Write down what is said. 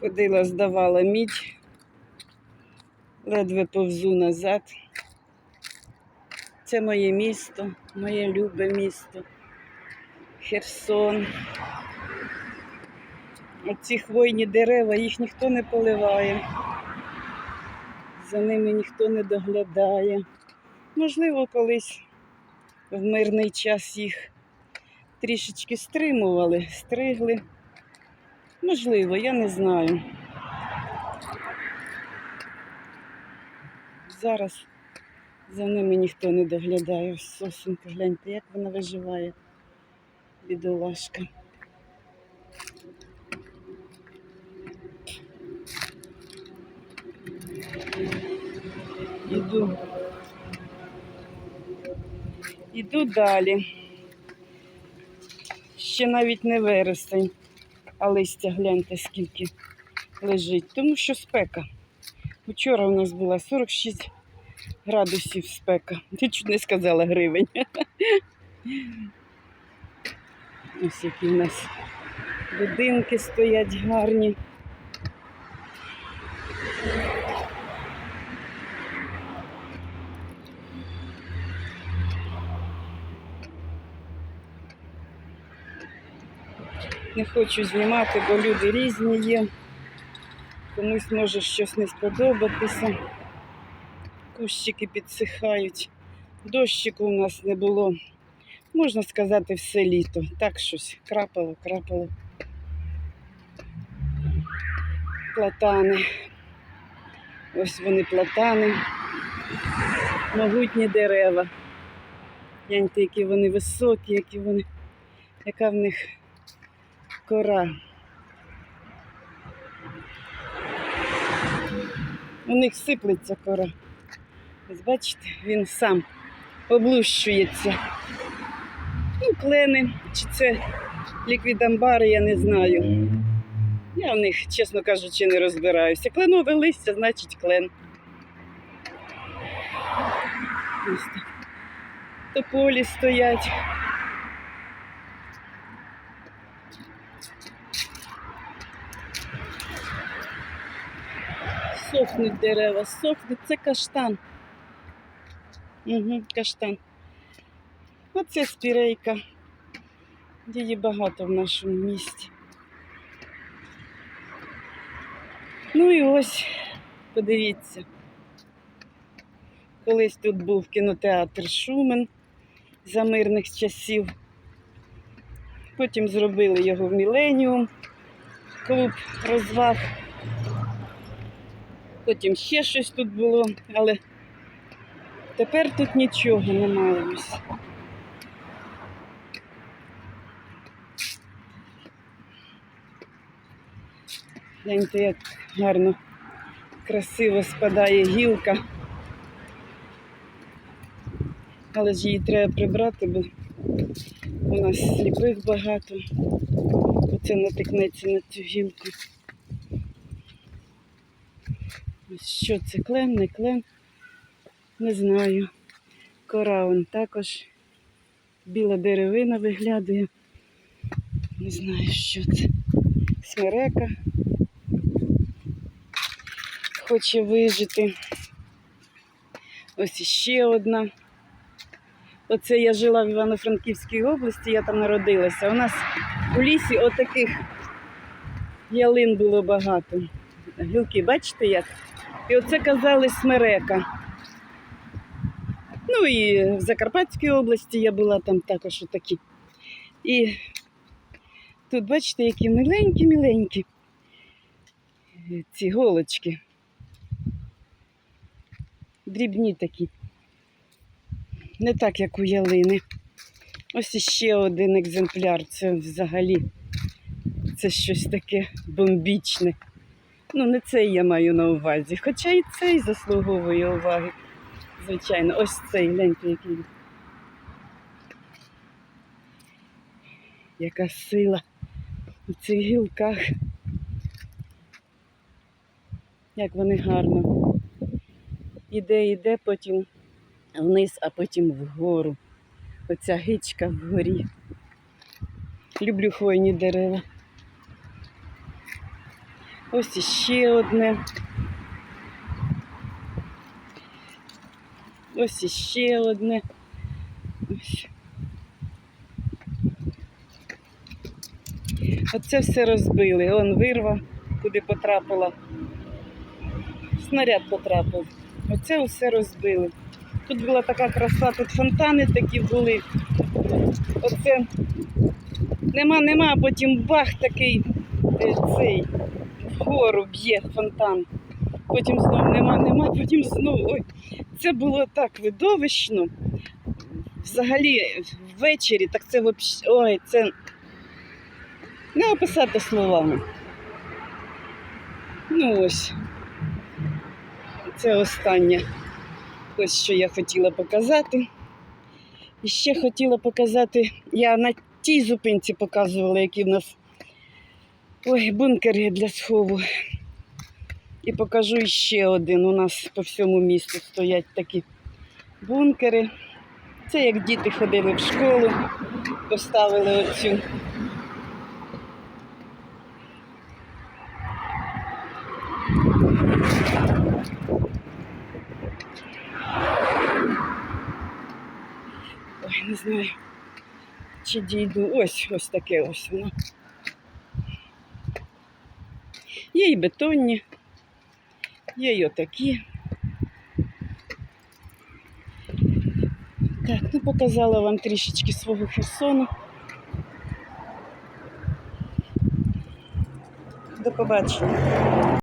Ходила, здавала мідь, ледве повзу назад. Це моє місто, моє любе місто. Херсон. Оці хвойні дерева, їх ніхто не поливає. За ними ніхто не доглядає. Можливо, колись в мирний час їх трішечки стримували, стригли. Можливо, я не знаю. Зараз за ними ніхто не доглядає. Ось сосенка, гляньте, як вона виживає, бідолашка. Іду. Іду далі. Ще навіть не вересень, а листя гляньте скільки лежить. Тому що спека. Вчора у нас була 46 градусів спека. Ти чуть не сказала гривень. Ось які в нас будинки стоять гарні. Не хочу знімати, бо люди різні є. Комусь може щось не сподобатися. Кущики підсихають. Дощику у нас не було. Можна сказати, все літо. Так щось крапало, крапало. Платани. Ось вони платани. Могутні дерева. Гляньте, які вони високі, які вони, яка в них кора. У них сиплеться кора. Ось бачите, він сам облущується. Ну, клени, чи це ліквідамбари, я не знаю. Я в них, чесно кажучи, не розбираюся. Кленове листя, значить клен. Тополі стоять. Сохнуть дерева, сохнуть. Це каштан. Угу, каштан. Оце спірейка. Її багато в нашому місті. Ну і ось, подивіться. Колись тут був кінотеатр Шумен за мирних часів. Потім зробили його в Міленіум, клуб розваг. Потім ще щось тут було, але тепер тут нічого немає. Ось. Гляньте, як гарно, красиво спадає гілка. Але ж її треба прибрати, бо у нас сліпих багато. Оце натикнеться на цю гілку. Ось Що це клен, не клен? Не знаю. Кора он також біла деревина виглядає. Не знаю, що це. Смерека. Хоче вижити. Ось іще одна. Оце я жила в Івано-Франківській області, я там народилася. У нас у лісі отаких ялин було багато. Гілки, бачите як? І оце казали смерека. Ну і в Закарпатській області я була там також отакі. І тут, бачите, які миленькі-миленькі ці голочки. Дрібні такі. Не так, як у ялини. Ось іще один екземпляр. Це взагалі це щось таке бомбічне. Ну, не цей я маю на увазі. Хоча і цей заслуговує уваги. Звичайно, ось цей, гляньте, який. Яка сила у цих гілках. Як вони гарно. Іде, іде, потім вниз, а потім вгору. Оця гичка вгорі. Люблю хвойні дерева. Ось іще одне. Ось іще одне. Оце все розбили. Он вирва, куди потрапила. Снаряд потрапив. Оце все розбили. Тут була така краса, тут фонтани такі були. Оце нема, нема, а потім бах такий е, цей вгору б'є фонтан. Потім знов нема, нема, потім знов. Ой, це було так видовищно. Взагалі, ввечері, так це ой, це не описати словами. Ну ось. Це останнє. Ось що я хотіла показати. І ще хотіла показати, я на тій зупинці показувала, які в нас ой, бункери для схову. І покажу ще один. У нас по всьому місту стоять такі бункери. Це як діти ходили в школу, поставили оцю. Ой, не знаю, чи дійду. Ось ось таке ось воно. Є і бетонні, є й отакі. Так, ну показала вам трішечки свого Херсону. До побачення.